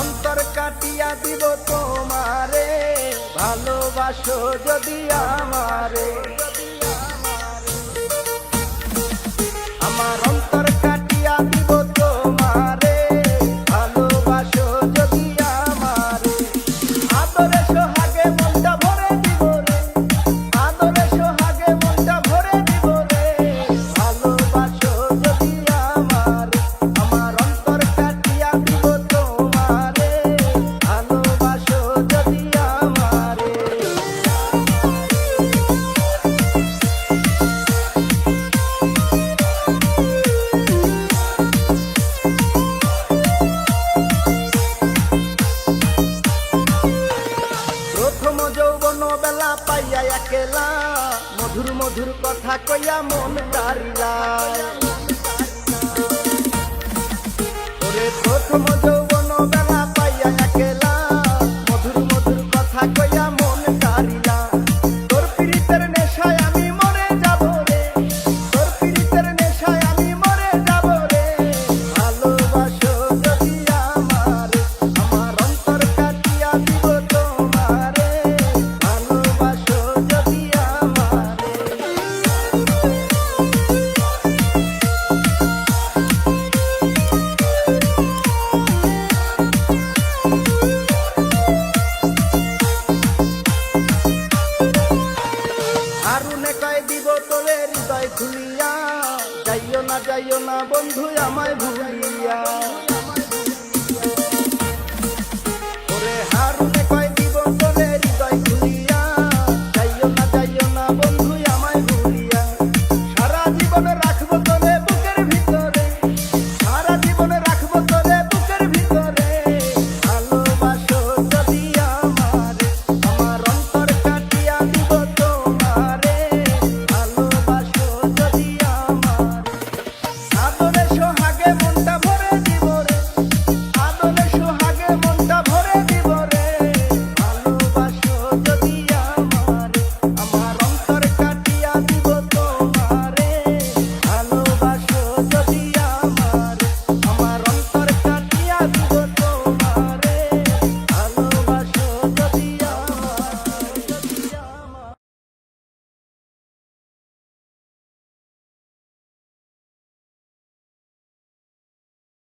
অন্তর কাটিয়া দিব তোমারে। ভালোবাসো যদি আমারে। একেলা মধুর মধুর কথা কইয়া মন তারিলা। ওরে প্রথম যৌবন মনে কয় দিব তোরে হৃদয় খুলিয়া। যাইও না যাইও না বন্ধু, আমায় ভুলিয়া। ওরে হারুনে কয়